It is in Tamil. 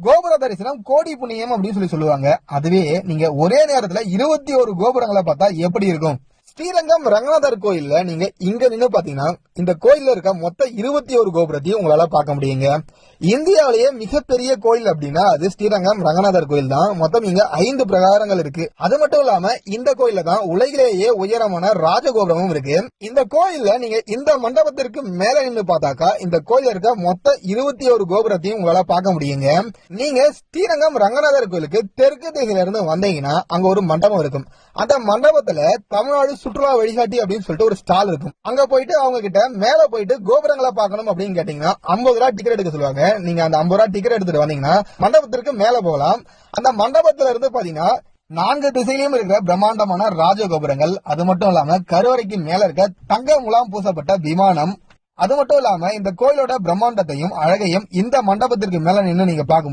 கோபுர தரிசனம் கோடி புண்ணியம் அப்படின்னு சொல்லி சொல்லுவாங்க. அதுவே நீங்க ஒரே நேரத்துல இருபத்தி ஒரு கோபுரங்களை பார்த்தா எப்படி இருக்கும்? ஸ்ரீரங்கம் ரங்கநாதர் கோயில்ல நீங்க இங்க நின்று பாத்தீங்கன்னா இந்த கோயில்ல இருக்க மொத்த இருபத்தி ஒரு கோபுரத்தையும் உங்களால பார்க்க முடியுங்க. இந்தியாவிலேயே மிகப்பெரிய கோயில் அப்படின்னா அது ஸ்ரீரங்கம் ரங்கநாதர் கோயில் தான். மொத்தம் இங்க ஐந்து பிரகாரங்கள் இருக்கு. அது மட்டும் இல்லாம இந்த கோயில தான் உலகிலேயே உயரமான ராஜகோபுரமும் இருக்கு. இந்த கோயில்ல நீங்க இந்த மண்டபத்திற்கு மேல நின்று பார்த்தாக்கா இந்த கோயில்ல இருக்க மொத்த இருபத்தி ஒரு கோபுரத்தையும் உங்களால பார்க்க முடியுங்க. நீங்க ஸ்ரீரங்கம் ரங்கநாதர் கோயிலுக்கு தெற்கு திசையில இருந்து வந்தீங்கன்னா அங்க ஒரு மண்டபம் இருக்கும். அந்த மண்டபத்துல தமிழ்நாடு சுற்றுலா வழிகாட்டி அப்படின்னு சொல்லிட்டு ஒரு ஸ்டால் இருக்கும் அங்க போயிட்டு அவங்க கிட்ட மேல போயிட்டு கோபுரங்களை பார்க்கணும் அப்படின்னு கேட்டீங்கன்னா ஐம்பது ரூபா டிக்கெட் எடுக்க சொல்லுவாங்க. நீங்க அந்த ஐம்பது ரூபா டிக்கெட் எடுத்துட்டு வந்தீங்கன்னா மண்டபத்திற்கு மேல போகலாம். அந்த மண்டபத்துல இருந்து பாத்தீங்கன்னா நான்கு திசையிலும் இருக்கிற பிரம்மாண்டமான ராஜகோபுரங்கள் அது மட்டும் இல்லாம கருவறைக்கு மேல இருக்க தங்க முலாம் பூசப்பட்ட விமானம் அது மட்டும் இல்லாம இந்த கோயிலோட பிரம்மாண்டத்தையும் அழகையும் இந்த மண்டபத்திற்கு மேல நின்று நீங்க பார்க்க